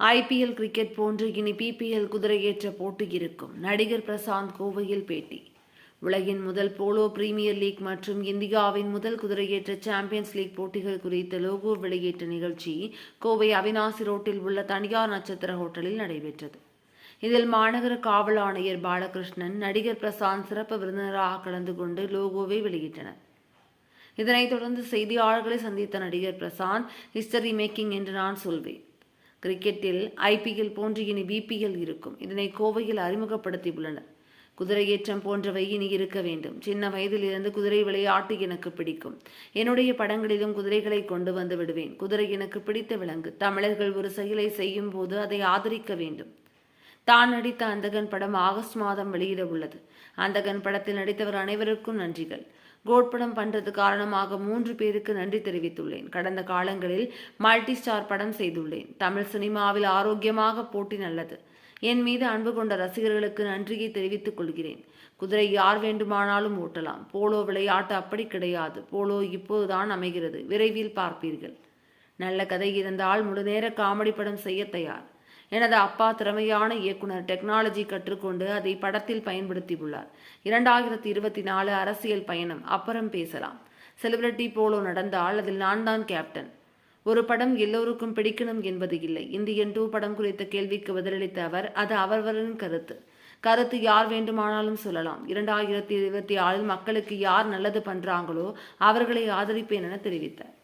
IPL cricket போன்று இனி BPL குதிரையேற்ற போட்டி இருக்கும். நடிகர் பிரசாந்த் கோவையில் பேட்டி. உலகின் முதல் போலோ பிரீமியர் லீக் மற்றும் இந்தியாவின் முதல் குதிரையேற்ற சாம்பியன்ஸ் லீக் போட்டிகள் குறித்த லோகோ வெளியேற்ற நிகழ்ச்சி கோவை அவினாசி ரோட்டில் உள்ள தனியார் நட்சத்திர ஹோட்டலில் நடைபெற்றது. இதில் மாநகர காவல் ஆணையர் பாலகிருஷ்ணன் நடிகர் பிரசாந்த் சிறப்பு விருந்தினராக கலந்து கொண்டு லோகோவை வெளியிட்டனர். இதனைத் தொடர்ந்து செய்தியாளர்களை சந்தித்த நடிகர் பிரசாந்த் ஹிஸ்டரி மேக்கிங் என்று நான் சொல்வேன். கிரிக்கெட்டில் ஐபிஎல் போன்று இனி பிபிஎல் இருக்கும். இதனை கோவையில் அறிமுகப்படுத்தியுள்ளனர். குதிரையேற்றம் போன்றவை இனி இருக்க வேண்டும். சின்ன வயதிலிருந்து குதிரை விளையாட்டு எனக்கு பிடிக்கும். என்னுடைய படங்களிலும் குதிரைகளை கொண்டு வந்து விடுவேன். குதிரை எனக்கு பிடித்த விலங்கு. தமிழர்கள் ஒரு செயலை செய்யும் போது அதை ஆதரிக்க வேண்டும். தான் நடித்த அந்தகன் படம் ஆகஸ்ட் மாதம் வெளியிட உள்ளது. அந்தகன் படத்தில் நடித்தவர் அனைவருக்கும் நன்றிகள். கோட்படம் பண்றது காரணமாக மூன்று பேருக்கு நன்றி தெரிவித்துள்ளேன். கடந்த காலங்களில் மல்டி ஸ்டார் படம் செய்துள்ளேன். தமிழ் சினிமாவில் ஆரோக்கியமாக போட்டி நல்லது. என் மீது அன்பு கொண்ட ரசிகர்களுக்கு நன்றியை தெரிவித்துக் கொள்கிறேன். குதிரை யார் வேண்டுமானாலும் ஓட்டலாம். போலோ விளையாட்டு அப்படி கிடையாது. போலோ இப்போதுதான் அமைகிறது. விரைவில் பார்ப்பீர்கள். நல்ல கதை இருந்தால் முழுநேர காமெடி படம் செய்ய தயார். எனது அப்பா திறமையான இயக்குனர் டெக்னாலஜி கற்றுக்கொண்டு அதை படத்தில் பயன்படுத்தியுள்ளார். இரண்டாயிரத்தி இருபத்தி நாலு அரசியல் பயணம் அப்புறம் பேசலாம். செலிபிரிட்டி போலோ நடந்தால் அதில் நான் தான் கேப்டன் ஒரு படம் எல்லோருக்கும் பிடிக்கணும் என்பது இல்லை. இந்தியன் டூ படம் குறித்த கேள்விக்கு பதிலளித்த அவர் அது அவரவரின் கருத்து. கருத்து யார் வேண்டுமானாலும் சொல்லலாம். இரண்டாயிரத்தி இருபத்தி ஆறில் மக்களுக்கு யார் நல்லது பண்றாங்களோ அவர்களை ஆதரிப்பேன் என தெரிவித்தார்.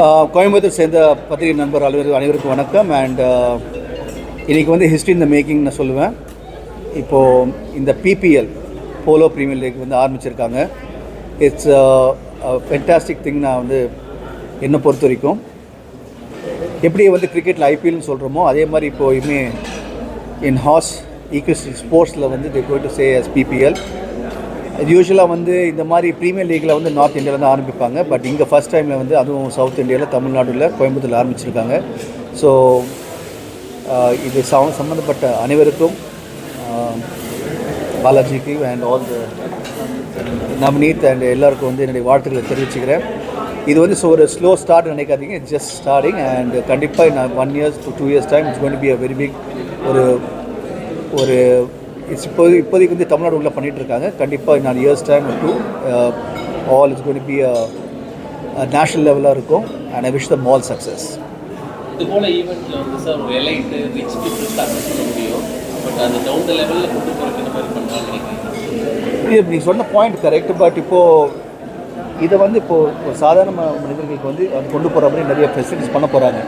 கோயம்புத்தூர் சேர்ந்த பத்திரிகை நண்பர் அலுவலர் அனைவருக்கும் வணக்கம். அண்ட் இன்றைக்கி வந்து ஹிஸ்ட்ரி இந்த மேக்கிங் நான் சொல்லுவேன். இப்போது இந்த பிபிஎல் போலோ ப்ரீமியர் லீக் வந்து ஆரம்பிச்சிருக்காங்க. இட்ஸ் ஃபென்டாஸ்டிக் திங் நான் வந்து என்னை பொறுத்த வரைக்கும். எப்படி வந்து கிரிக்கெட்டில் ஐபிஎல்னு சொல்கிறோமோ அதே மாதிரி இப்போது இன் ஹார்ஸ் ஈக்வஸ் ஸ்போர்ட்ஸில் வந்து தி கோய் டு சே எஸ் பிபிஎல் யூஸ்வலாக வந்து இந்த மாதிரி ப்ரீமியர் லீக்கில் வந்து நார்த் இந்தியாவில் தான் ஆரம்பிப்பாங்க. பட் இங்கே ஃபஸ்ட் டைமில் வந்து அதுவும் சவுத் இந்தியாவில் தமிழ்நாடுல கோயம்புத்தூரில் ஆரம்பிச்சிருக்காங்க. ஸோ இது ச சம்மந்தப்பட்ட அனைவருக்கும் பாலாஜிக்கு and all the Navneeth and எல்லாருக்கும் வந்து என்னுடைய வாழ்த்துக்களை தெரிவிச்சுக்கிறேன். இது வந்து ஸோ ஒரு ஸ்லோ ஸ்டார்ட் நினைக்காதீங்க. ஜஸ்ட் ஸ்டார்டிங் அண்ட் கண்டிப்பாக நான் one years two two years time it's going be a very big ஒரு ஒரு இட்ஸ் இப்போ இப்போதைக்கு வந்து தமிழ்நாடு உள்ள பண்ணிட்டு இருக்காங்க கண்டிப்பாக நான் years time two all it's going be national லெவலாக இருக்கும். And I wish the mall success இது போல ஈவெண்ட்ல வந்து சார் ஒரு எலைட்டு ரிச் பீப்புள்ஸ் அட்ரஸ் பண்ண முடியும். பட் அது டவுன் லெவலில் கொண்டு போகிறதுக்கு இந்த மாதிரி பண்ணலாம்னு நினைக்கிறீங்க? இது நீ சொன்ன பாயிண்ட் கரெக்ட் பட் இப்போது இதை வந்து இப்போது ஒரு சாதாரண மனிதர்களுக்கு வந்து அது கொண்டு போகிற மாதிரி நிறைய ஃபெசிலிட்டிஸ் பண்ண போகிறாங்க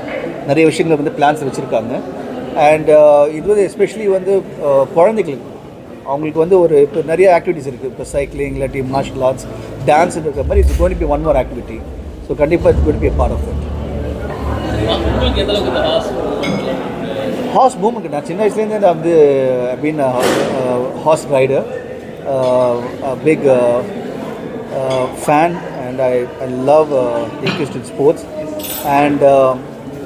நிறைய விஷயங்களை வந்து பிளான்ஸ் வச்சுருக்காங்க. அண்ட் இது வந்து எஸ்பெஷலி வந்து uh, குழந்தைகளுக்கு. அவங்களுக்கு வந்து ஒரு இப்போ நிறைய ஆக்டிவிட்டிஸ் இருக்குது இப்போ சைக்கிளிங் இல்லாட்டி மார்ஷல் ஆர்ட்ஸ் டான்ஸ் இருக்கிற மாதிரி it's going be one more activity so கண்டிப்பாக it's going be part of it horse moment நான் சின்ன வயசுலேருந்தே நான் வந்து been horse rider big fan and I I love interest in sports and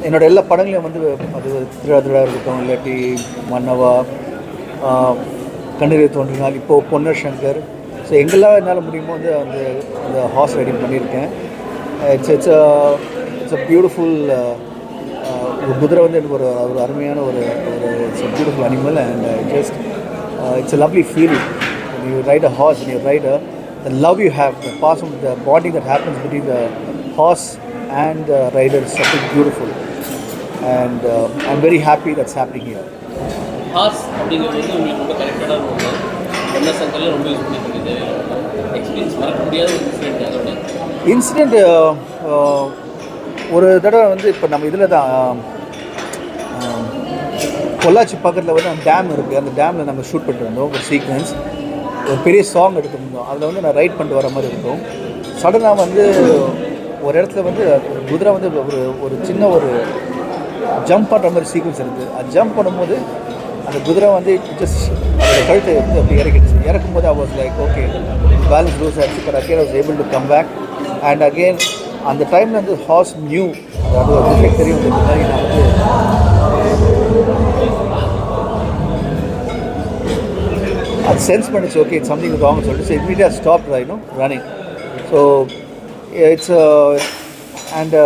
என்னோட எல்லா படங்களையும் வந்து அது திருடா இருக்கட்டும் இல்லாட்டி மன்னவா கண்ணீரை தோன்றினால் இப்போது பொன்னர் சங்கர். ஸோ எங்கெல்லாம் என்னால் முடியுமோ வந்து அந்த அந்த ஹார்ஸ் ரைடிங் பண்ணியிருக்கேன். It's it's it's a beautiful ஒரு குதிரை வந்து எனக்கு ஒரு ஒரு அருமையான ஒரு ஒரு it's beautiful animal and just it's a lovely feeling you ride a horse you ride a the love you have, the passing, the bonding that happens between the horse and the rider is something beautiful. And uh, I'm very happy that's happening here. Horse அப்படிங்கிறது வந்து உங்களுக்கு ரொம்ப கரெக்டான ஒன்று பொன்ன சங்கரில் ரொம்ப use பண்ணிட்டு இது experience மறக்க முடியாத ஒரு இன்சிடென்ட் அதோட இன்சிடெண்ட் ஒரு தடவை வந்து இப்போ நம்ம இதில் தான் ஆஹ், பொள்ளாச்சி பக்கத்தில் வந்து அந்த டேம் இருக்குது அந்த டேமில் நம்ம ஷூட் பண்ணிட்டு வந்தோம். ஒரு சீக்வன்ஸ் ஒரு பெரிய சாங் எடுத்திருந்தோம். அதில் வந்து நான் ரைட் பண்ணிட்டு வர மாதிரி இருக்கும். சடனாக வந்து ஒரு இடத்துல வந்து குதிரை வந்து ஒரு ஒரு சின்ன ஒரு ஜம்ப் பண்ணுற மாதிரி சீக்வன்ஸ் இருக்குது அது ஜம்ப் பண்ணும்போது அந்த குதிரை வந்து ஜஸ்ட் அதோட கழுத்தை வந்து அப்படி இறக்கிடுச்சு. இறக்கும் போது I like okay balance loose ஆகிடுச்சு but again was able to come back and again அந்த டைமில் வந்து ஹார்ஸ் நியூ அதாவது ஒரு விஷயம் தெரியும். இந்த மாதிரி நான் வந்து அது சென்ஸ் பண்ணிச்சு. ஓகே இட்ஸ் சம்திங் ராங் சொல்லிட்டு. ஸோ இமீடியட் ஸ்டாப் ஆகிடும் ரன்னிங் ஸோ இட்ஸ் அண்ட்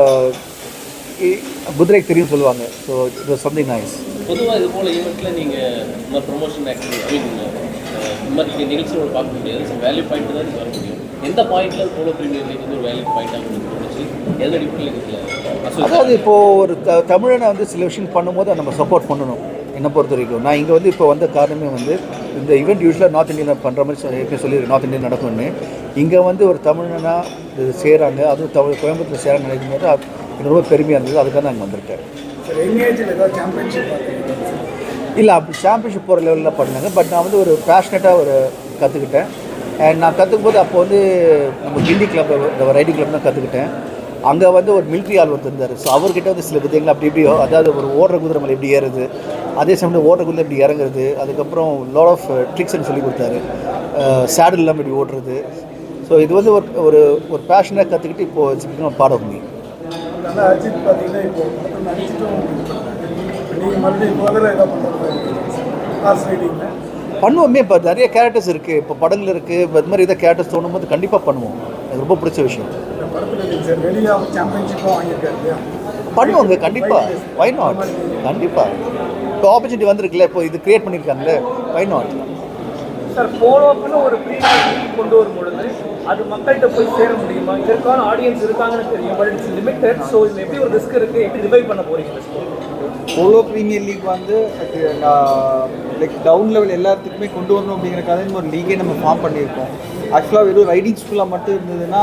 குதிரைக்கு தெரியும் சொல்லுவாங்க. So it was something nice பொதுவாக இது போல ஈவெண்ட்டில் நீங்கள் இந்த ப்ரொமோஷன் ஆக்டிவிட்டி ஐ மீன் இந்த மாதிரி நிகழ்ச்சியோட பார்க்க முடியாது. வேல்யூ பாயிண்ட் தான் வர முடியும். எந்த பாயிண்ட்ல போலோ பிரீமியர் லீக் வந்து ஒரு வேல்யூ பாயிண்டாக தோணுச்சு எந்த அதாவது இப்போது ஒரு த தமிழனை வந்து சில விஷயம் பண்ணும்போது நம்ம சப்போர்ட் பண்ணணும். என்னை பொறுத்த வரைக்கும். நான் இங்கே வந்து இப்போ வந்த காரணமே வந்து இந்த ஈவெண்ட் யூஸ்வலாக நார்த் இந்தியன் பண்ணுற மாதிரி சொல்லி- சொல்லியிருக்கேன் நார்த் இந்தியன் நடக்கும்னு. இங்கே வந்து ஒரு தமிழனா இது செய்கிறாங்க அதுவும் தமிழ் கோயம்புத்தூர் சேர நினைக்கும் போது எனக்கு ரொம்ப பெருமையாக இருந்தது. அதுக்காக சாம்பியன்ஷிப் பார்த்தீங்கன்னா இல்லை அப்படி சாம்பியன்ஷிப் போகிற லெவலில் பண்ணாங்க. பட் நான் வந்து ஒரு பேஷனட்டாக ஒரு கற்றுக்கிட்டேன் அண்ட் நான் கற்றுக்கும் போது அப்போ வந்து நம்ம கிண்டி கிளப் ரைடிங் கிளப் தான் கற்றுக்கிட்டேன் அங்கே வந்து ஒரு மிலிட்ரி ஆள் ஒருத்தர் இருந்தார். ஸோ அவர்கிட்ட வந்து சில விதங்கள் அப்படி இப்படி அதாவது ஒரு ஓடுற குதிரை மேலே எப்படி ஏறுது அதே சமயம் ஓடுற குதிரை எப்படி இறங்குறது அதுக்கப்புறம் லாட் ஆஃப் ட்ரிக்ஸ்னு சொல்லி கொடுத்தாரு. சேடில் இல்லாமல் இப்படி ஓடுறது. ஸோ இது வந்து ஒரு ஒரு ஒரு பேஷனாக கற்றுக்கிட்டு இப்போது பார்ட் ஆஃப் மீ நல்லா அஜித் பார்த்தீங்கன்னா இப்போ படத்தில் நடிச்சிட்டும் நீங்கள் மறுபடியும் முதல்ல ஏதாவது பண்ணுறது பண்ணுவோமே இப்போ நிறைய கேரக்டர்ஸ் இருக்குது இப்போ படங்கள் இருக்குது இப்போ இது மாதிரி எதாவது கேரக்டர்ஸ் தோணும் போது கண்டிப்பாக பண்ணுவோம். எனக்கு ரொம்ப பிடிச்ச விஷயம். பண்ணுவாங்க கண்டிப்பாக வை நாட் கண்டிப்பாக இப்போ ஆப்பர்ச்சுனிட்டி வந்திருக்குல்ல இப்போ இது கிரியேட் பண்ணியிருக்காங்களே வை நாட் சார் போலோப்புன்னு ஒரு கொண்டு வரும் பொழுது அது மக்கள்கிட்ட போய் சேர முடியுமா? இதற்கான ஆடியன்ஸ் இருக்காங்கன்னு தெரியும். பட் இட்ஸ் லிமிட்டட் ஸோ இது எப்படி ஒரு ரிஸ்க் இருக்குது எப்படி ரிவைவ் பண்ண போறீங்க போலோ ப்ரீமியர் லீக் வந்து லைக் டவுன் லெவல் எல்லாத்துக்குமே கொண்டு வரணும் அப்படிங்கிறக்காக இந்த ஒரு லீகே நம்ம ஃபார்ம் பண்ணியிருக்கோம். ஆக்சுவலாக வெறும் ரைடிங் ஸ்கூலாக மட்டும் இருந்ததுன்னா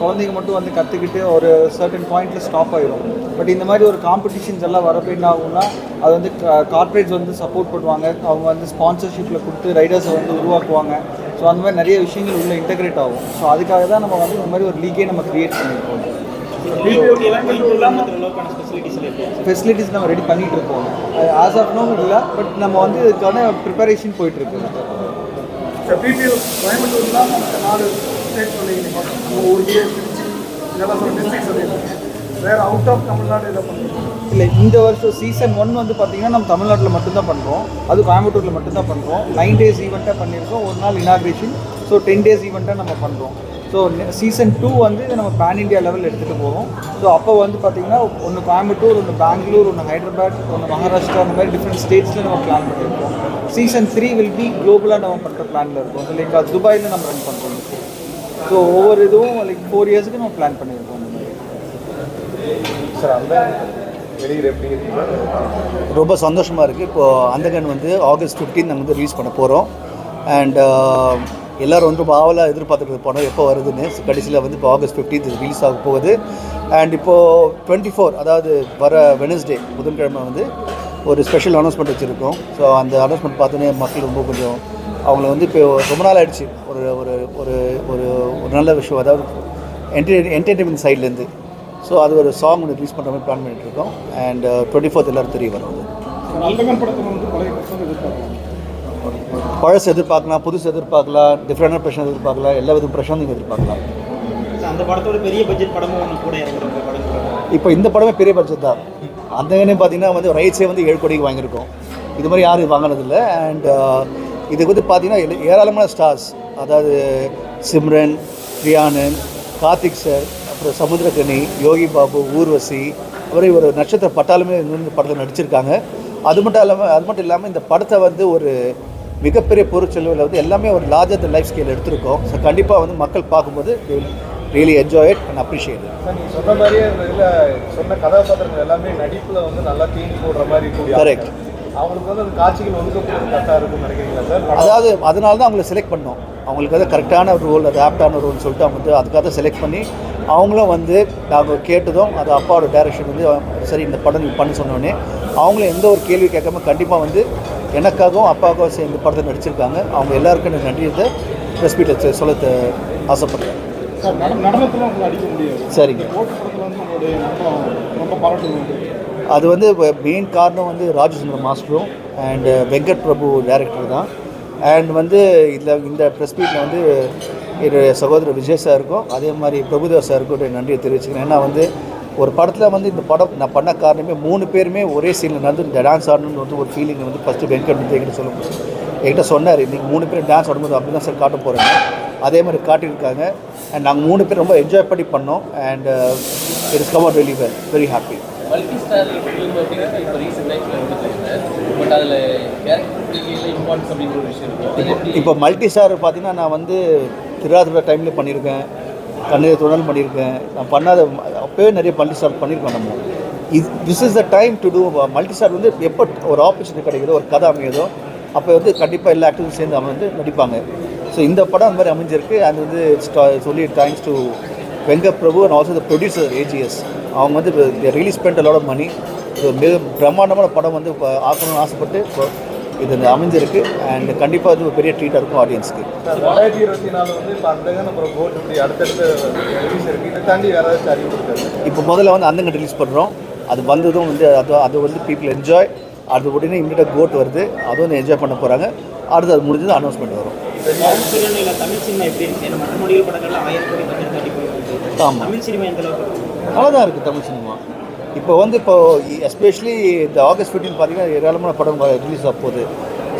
குழந்தைங்க மட்டும் வந்து கற்றுக்கிட்டு ஒரு சர்டன் பாயிண்டில் ஸ்டாப் ஆயிடும் பட் இந்த மாதிரி ஒரு காம்படிஷன்ஸ் எல்லாம் வரப்போ என்ன ஆகும்னா அது வந்து கார்ப்பரேட்ஸ் வந்து சப்போர்ட் பண்ணுவாங்க. அவங்க வந்து ஸ்பான்சர்ஷிப்பில் கொடுத்து ரைடர்ஸை வந்து உருவாக்குவாங்க. ஸோ அந்த மாதிரி நிறைய விஷயங்கள் உள்ள இன்டகிரேட் ஆகும். ஸோ அதுக்காக தான் நம்ம வந்து இந்த மாதிரி ஒரு லீகே நம்ம கிரியேட் பண்ணியிருக்கோம். ஃபெசிலிட்டிஸ் நம்ம ரெடி பண்ணிட்டு இருக்கோம். ஆஸ் ஆஃப் நோ இல்லை பட் நம்ம வந்து இதுக்கான ப்ரிப்பரேஷன் போயிட்டு இருக்கு. சார் பிபிஎல் கோயம்புத்தூர் மற்ற நாலு ஸ்டேட் ஊருக்கே திருச்சி இதெல்லாம் சொல்ல வேறு அவுட் ஆஃப் தமிழ்நாடு இதை பண்ணுறோம் இல்லை இந்த வருஷம் சீசன் ஒன் வந்து பார்த்தீங்கன்னா நம்ம தமிழ்நாட்டில் மட்டும்தான் பண்ணுறோம் அது கோயம்புத்தூரில் மட்டும்தான் பண்ணுறோம் நைன் டேஸ் ஈவெண்ட்டாக பண்ணியிருக்கோம். ஒரு நாள் இனாக்ரேஷன் ஸோ டென் டேஸ் ஈவெண்ட்டாக நம்ம பண்ணுறோம் ஸோ சீசன் டூ வந்து இதை நம்ம பேன் இண்டியா லெவல் எடுத்துகிட்டு போகிறோம் ஸோ அப்போ வந்து பார்த்தீங்கன்னா ஒன்று கோயம்புத்தூர் ஒன்று பெங்களூர் ஒன்று ஹைதராபாத் ஒன்று மகாராஷ்டிரா அந்த மாதிரி டிஃப்ரெண்ட் ஸ்டேட்ஸில் நம்ம பிளான் பண்ணியிருக்கோம். சீசன் த்ரீ வில் பி குளோபலாக நம்ம பண்ணுற பிளானில் இருக்கோம். லைக் துபாயில் நம்ம ரன் பண்ணுறோம் ஸோ ஒவ்வொரு இதுவும் லைக் ஃபோர் இயர்ஸ்க்கு நம்ம பிளான் பண்ணியிருக்கோம். சார் அந்த வெளியில் எப்படி ரொம்ப சந்தோஷமாக இருக்குது இப்போது அந்தகன் வந்து ஆகஸ்ட் 15 நாங்கள் வந்து ரிலீஸ் பண்ண போகிறோம் அண்ட் uh, எல்லோரும் வந்து ரொம்ப ஆவலாக எதிர்பார்த்துட்டு படம் எப்போ வருதுன்னு கடைசியில் வந்து இப்போ ஆகஸ்ட் 15 ரிலீஸ் ஆக போகுது. அண்ட் இப்போது டுவெண்ட்டி ஃபோர் அதாவது வர வெனஸ்டே புதன்கிழமை வந்து ஒரு ஸ்பெஷல் அனௌன்ஸ்மெண்ட் வச்சுருக்கோம். ஸோ அந்த அனௌன்ஸ்மெண்ட் பார்த்தோன்னே மக்கள் ரொம்ப கொஞ்சம் அவங்கள வந்து இப்போ ரொம்ப நாள் ஆகிடுச்சு ஒரு ஒரு ஒரு ஒரு ஒரு நல்ல விஷயம். அதாவது என்டர்டெயின் என்டர்டெயின்மெண்ட் சைட்லேருந்து ஸோ அது ஒரு சாங் ஒன்று ரிலீஸ் பண்ணுற மாதிரி பிளான் பண்ணிட்டு இருக்கோம் அண்ட் டுவெண்ட்டி ஃபோர்த் எல்லோரும் தெரிய வரும் பழசு எதிர்பார்க்கலாம் புதுசு எதிர்பார்க்கலாம் டிஃப்ரெண்டான பிரச்சனை எதிர்பார்க்கலாம் எல்லா விதம் பிரச்சனை நீங்கள் எதிர்பார்க்கலாம். அந்த படத்தோட பெரிய பட்ஜெட் படமும் ஒன்று கூட இப்போ இந்த படமே பெரிய பட்ஜெட் தான். அந்த பார்த்தீங்கன்னா வந்து ரைட்ஸே வந்து ஏழு கோடிக்கு வாங்கியிருக்கோம். இது மாதிரி யாரும் வாங்கினதில்லை. அண்ட் இதுக்கு வந்து பார்த்தீங்கன்னா ஏராளமான ஸ்டார்ஸ் அதாவது சிம்ரன் ரியானன் கார்த்திக் சார் அப்புறம் சமுத்திரக்கனி யோகி பாபு ஊர்வசி அப்புறம் ஒரு நட்சத்திர பட்டாலுமே இந்த படத்தில் நடிச்சிருக்காங்க. அது மட்டும் இல்லாமல் அது மட்டும் இல்லாமல் இந்த படத்தை வந்து ஒரு மிகப்பெரிய பொருட்செலவில் வந்து எல்லாமே ஒரு லார்ஜர் லைஃப் ஸ்கேல் எடுத்திருக்கோம். ஸோ கண்டிப்பாக வந்து மக்கள் பார்க்கும்போது really enjoy it and appreciate நீங்கள் சொன்ன மாதிரியே இதில் சொன்ன கதாபாத்திரங்கள் எல்லாமே நடிப்பில் வந்து நல்லா தீனி போடுற மாதிரி கூடிய Correct. அவங்களுக்கு வந்து அந்த காட்சிகள் ஒதுக்கப்படுறது கரெக்டாக இருக்கும்னு நினைக்கிறீங்களா சார்? அதாவது அதனால தான் அவங்கள செலக்ட் பண்ணோம். அவங்களுக்கு வந்து கரெக்டான ரோல் அது ஆப்டான ரோல்னு சொல்லிட்டு அவங்க வந்து அதுக்காக செலக்ட் பண்ணி அவங்களும் வந்து நாங்கள் கேட்டதும் அது அப்பாவோட டைரக்ஷன் வந்து சரி இந்த படம் நீ பண்ண சொன்னோடனே அவங்களும் எந்த ஒரு கேள்வி கேட்காம கண்டிப்பாக வந்து எனக்காகவும் அப்பாவுக்கும் சேர்ந்து இந்த படத்தை நடிச்சிருக்காங்க. அவங்க எல்லாருக்கும் எனக்கு நன்றியத்தை ப்ரெஸ் மீட்டில் சொல்ல ஆசைப்படுறேன். சார் சரிங்க. அது வந்து மெயின் காரணம் வந்து ராஜசுந்தர மாஸ்டரும் அண்ட் வெங்கட் பிரபு டைரக்டர் தான். அண்ட் வந்து இதில் இந்த ப்ரெஸ் மீட்டில் வந்து என்னுடைய சகோதரர் விஜய் சாருக்கும் அதே மாதிரி பிரபுதேவ் சாருக்கும் என்னுடைய நன்றியை தெரிவிச்சுக்கிறேன். ஏன்னா வந்து ஒரு படத்தில் வந்து இந்த படம் நான் பண்ண காரணமே மூணு பேருமே ஒரே சீனில் நடந்து இந்த டான்ஸ் ஆடணும்னு வந்து ஒரு ஃபீலிங் வந்து ஃபஸ்ட்டு வெங்கட் வந்து என்கிட்ட சொல்லும். என்கிட்ட சொன்னார் இன்றைக்கி மூணு பேரும் டான்ஸ் ஆடும்போது அப்படி தான் சார் காட்ட போகிறேங்க அதே மாதிரி காட்டியிருக்காங்க. அண்ட் நாங்கள் மூணு பேர் ரொம்ப என்ஜாய் பண்ணி பண்ணோம். And it is come out very well very happy இப்போ மல்டி ஸ்டார் பார்த்தீங்கன்னா நான் வந்து திருவாதிரை டைமில் பண்ணியிருக்கேன். கண்ணீர் தொடர்ந்து பண்ணியிருக்கேன். நான் பண்ணாத அப்போவே நிறைய மல்டி ஸ்டார் பண்ணியிருக்கோம் நம்ம. இது this is the time to do multi star வந்து எப்போ ஒரு ஆப்பர்ச்சுனிட்டி கிடைக்குதோ ஒரு கதை அமையுதோ அப்போ வந்து கண்டிப்பாக எல்லா ஆக்டரும் சேர்ந்து அவங்க வந்து நடிப்பாங்க. ஸோ இந்த படம் அந்த மாதிரி அமைஞ்சிருக்கு. அது வந்து சொல்லி thanks to Venkat Prabhu and also the producer AGS அவங்க வந்து ரிலீஸ் ஸ்பெண்ட் அலோட மணி இது மிக பிரம்மாண்டமான படம் வந்து ஆக்கணும்னு ஆசைப்பட்டு இப்போ இது இந்த அமைஞ்சிருக்கு. அண்ட் கண்டிப்பாக இது ஒரு பெரிய ட்ரீட்டாக இருக்கும் ஆடியன்ஸ்க்கு ரெண்டாயிரத்தி இருபத்தி நாலு வந்து இப்போ அந்தகன் அப்புறம் கோட் இப்படி அடுத்தடுத்த ரிலீஸ் இருக்குது இதை தாண்டி வேறு ஏதாச்சும் அறிவிப்பு இப்போ முதல்ல வந்து அந்தங்க ரிலீஸ் பண்ணுறோம் அது வந்ததும் வந்து அது அது வந்து பீப்புள் என்ஜாய் அது உடனே இம்மிடியாக கோட் வருது. அதுவும் வந்து என்ஜாய் பண்ண போகிறாங்க அடுத்து அது முடிஞ்சது அனௌன்ஸ்மெண்ட் வரும். தமிழ் சினிமா ஆமாம்? நல்லா தான் இருக்குது தமிழ் சினிமா. இப்போ வந்து இப்போ எஸ்பெஷலி இந்த ஆகஸ்ட் 15 பார்த்தீங்கன்னா ஏராளமான படம் ரிலீஸ் ஆக போகுது.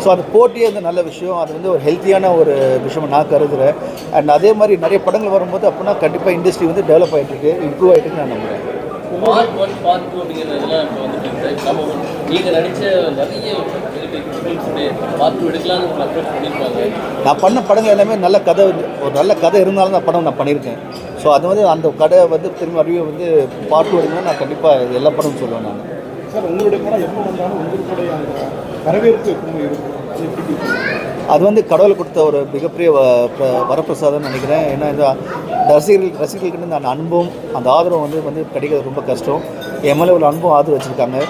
ஸோ அந்த போட்டியே வந்து நல்ல விஷயம். அது வந்து ஒரு ஹெல்த்தியான ஒரு விஷயம் நான் கருதுகிறேன் அண்ட் அதே மாதிரி நிறைய படங்கள் வரும்போது அப்படின்னா கண்டிப்பாக இண்டஸ்ட்ரி வந்து டெவலப் ஆகிட்டு இருக்கு இம்ப்ரூவ் ஆகிட்டு நான் நம்புகிறேன் பார்ட் ஒன் பார்ட் டூ அப்படிங்கிறதெல்லாம் இப்போ வந்துட்டு நம்ம நீங்கள் நடித்த நிறைய ஃபிலிம்ஸுடைய பார்ட் டூ எடுக்கலாம்னு உங்களை அப்ரோச் பண்ணியிருப்பாங்க நான் பண்ண படங்கள் எல்லாமே நல்ல கதை வந்து- ஒரு நல்ல கதை இருந்தாலும் தான் படம் நான் பண்ணியிருக்கேன். ஸோ அது வந்து அந்த கதை வந்து திரும்ப அறிவு வந்து பாட்டு வருதுன்னா நான் கண்டிப்பாக எல்லா படமும் சொல்லுவேன் நான். சார் உங்களுடைய படம் எப்போ வந்தாலும் உங்களுடைய வரவேற்பு எப்பவுமே இருக்கும். அது வந்து கடவுள் கொடுத்த ஒரு மிகப்பெரிய வ- வரப்பிரசாதம்னு நினைக்கிறேன். ஏன்னா இந்த ரசிகர்கள் ரசிகர்களுக்கு அந்த அன்பும் அந்த ஆதரவும் வந்து வந்து கிடைக்கிறது ரொம்ப கஷ்டம். என் மேலே ஒரு அன்பும் ஆதரவு வச்சுருக்காங்க.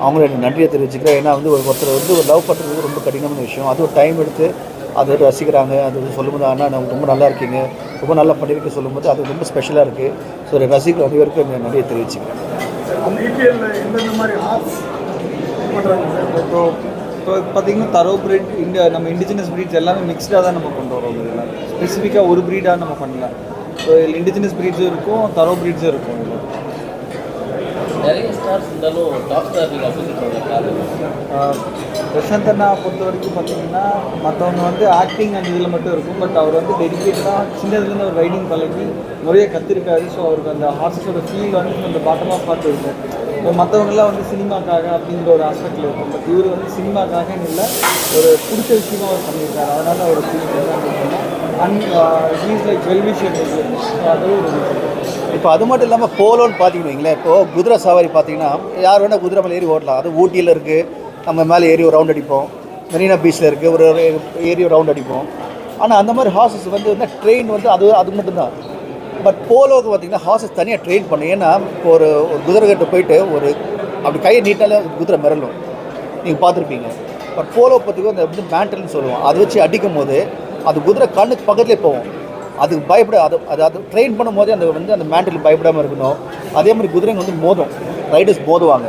அவங்களும் எனக்கு நன்றியை தெரிவிச்சுக்கிறேன். ஏன்னா வந்து ஒரு ஒருத்தர் வந்து ஒரு லவ் பண்ணுறது ரொம்ப கடினமான விஷயம். அது ஒரு டைம் எடுத்து அது ரசிக்கிறாங்க அது வந்து சொல்லும்போது ஆனால் நான் ரொம்ப நல்லா இருக்கீங்க. ரொம்ப நல்லா பண்ணியிருக்க சொல்லும்போது அது ரொம்ப ஸ்பெஷலாக இருக்குது ஸோ ரசிகர்கள் அனைவருக்கும் எனக்கு நன்றியை தெரிவிச்சுக்கிறேன். இப்போ பார்த்தீங்கன்னா தரோ பிரிட் இந்த நம்ம இண்டிஜினஸ் ப்ரீட்ஸ் எல்லாமே மிக்ஸ்டாக தான் நம்ம கொண்டு வரோம் இதெல்லாம் ஸ்பெசிஃபிக்காக ஒரு ப்ரீடாக நம்ம பண்ணல. ஸோ இதில் இண்டிஜினஸ் ப்ரீட்ஸும் இருக்கும் தரோ ப்ரீட்ஸும் இருக்கும் இதில். நிறைய ஸ்டார்ஸ் இருந்தாலும் டாப் ஸ்டார் நீங்கள் பிரசாந்த் அண்ணா பொறுத்த வரைக்கும் பார்த்தீங்கன்னா மற்றவங்க வந்து ஆக்டிங் அந்த இதில் மட்டும் இருக்கும். பட் அவர் வந்து டெடிக்கேட்டடாக சின்னதுலேருந்து ஒரு ரைடிங் பழகி நிறைய கற்றுருக்காரு ஸோ அவருக்கு அந்த ஹார்ஸஸோட ஃபீல் வந்து அந்த பாட்டமாக பார்த்து இருக்கும் இப்போ மற்றவங்கெல்லாம் வந்து சினிமாக்காக அப்படிங்கிற ஒரு ஆஸ்பெக்டில் இருக்கும். பட் இவர் வந்து சினிமாக்காக இல்லை ஒரு பிடிச்ச விஷயமா அவர் பண்ணியிருக்காரு. அதனால் அவர் feel and he's like well wisher அதுவும் ஒரு இப்போ அது மட்டும் இல்லாமல் போலோன்னு பார்த்தீங்கன்னு வைங்களேன். இப்போது குதிரை சவாரி பார்த்தீங்கன்னா யார் வேணால் குதிரை மேலே ஏறி ஓட்டலாம் அது ஊட்டியில் இருக்குது நம்ம மேலே ஏறி ஒரு ரவுண்ட் அடிப்போம். மெரினா பீச்சில் இருக்குது ஒரு ஏறி ஒரு ரவுண்ட் அடிப்போம். ஆனால் அந்த மாதிரி ஹார்சஸ் வந்து ட்ரெயின் வந்து அது அது மட்டும்தான். பட் போலோவுக்கு பார்த்தீங்கன்னா ஹார்சஸ் தனியாக ட்ரெயின் பண்ணும் ஏன்னா இப்போ ஒரு ஒரு குதிரை கிட்ட போயிட்டு ஒரு அப்படி கையை நீட்டாலே குதிரை மிரளும். நீங்கள் பார்த்துருப்பீங்க. பட் போலோ பற்றிக்கும் அந்த வந்து மேண்டல்னு சொல்லுவோம். அதை வச்சு அடிக்கும் போது அது குதிரை கண்ணுக்கு பக்கத்துலேயே போகும். அதுக்கு பயப்பட அது அது அது ட்ரெயின் பண்ணும்போதே அந்த வந்து அந்த மேண்டல் பயப்படாமல் இருக்கணும். அதே மாதிரி குதிரைங்க வந்து மோதும். ரைடர்ஸ் மோதுவாங்க.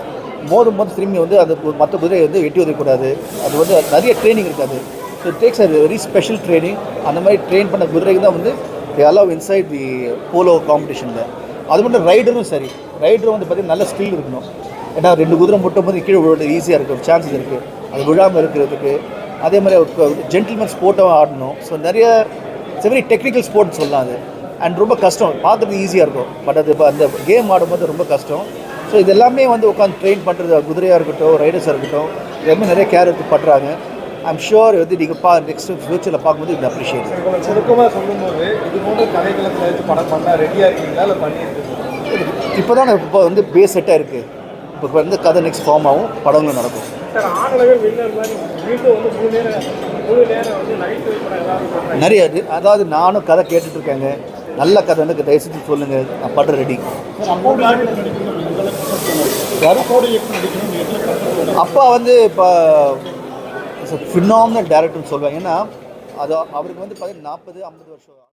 மோதும் போது திரும்பி வந்து அது மற்ற குதிரையை வந்து எட்டி உதவக்கூடாது அது வந்து நிறைய ட்ரைனிங் இருக்காது. ஸோ டேக்ஸ் அது வெரி ஸ்பெஷல் ட்ரைனிங் அந்த மாதிரி ட்ரெயின் பண்ண குதிரைக்கு தான் வந்து அலவ் இன்சைட் தி போலோ காம்படிஷனில் அது மட்டும் ரைடரும் சரி. ரைடரும் வந்து பார்த்திங்கன்னா நல்ல ஸ்கில் இருக்கணும். ஏன்னா ரெண்டு குதிரை முட்டும் போது கீழே விழுவது ஈஸியாக இருக்கும் சான்சஸ் இருக்குது அது விழாமல் இருக்கிறதுக்கு. அதே மாதிரி ஜென்டில்மேன் ஸ்போர்ட்டாக ஆடணும். ஸோ நிறைய இட்ஸ் வெரி டெக்னிக்கல் ஸ்போர்ட்னு சொல்லலாம் அது. அண்ட் ரொம்ப கஷ்டம். பார்க்குறதுக்கு ஈஸியாக இருக்கும். பட் அது இப்போ அந்த கேம் ஆடும்போது ரொம்ப கஷ்டம். ஸோ இது எல்லாமே வந்து உட்காந்து ட்ரெயின் பண்ணுறது குதிரையாக இருக்கட்டும் ரைடர்ஸாக இருக்கட்டும் எல்லாமே நிறைய கேர் எடுத்து பண்ணுறாங்க ஐம் ஷுர் வந்து நீங்கள் பா நெக்ஸ்ட் ஃபியூச்சரில் பார்க்கும்போது இந்த அப்ரிஷியேட் சுருக்கமாக சொல்லும்போது இது போன்ற கதைக்களத்தில் வச்சு படம் பண்ணால் ரெடியாக இருக்கீங்களா இல்லை பண்ணியிருக்கீங்களா இப்போ தான் இப்போ வந்து பேஸ் செட்டாக இருக்குது இப்போ வந்து கதை நெக்ஸ்ட் ஃபார்ம் ஆகும் படங்களும் நடக்கும். படம் நிறைய இது அதாவது நானும் கதை கேட்டுட்டு இருக்கேங்க நல்ல கதை வந்து தயவு செஞ்சு சொல்லுங்கள் நான் படுற ரெடி அப்பா வந்து இப்போ ஃபினாமினல் டேரக்டர்னு சொல்லுவேன். ஏன்னா அது அவருக்கு வந்து பார்த்தீங்கன்னா நாற்பது ஐம்பது வருஷம்.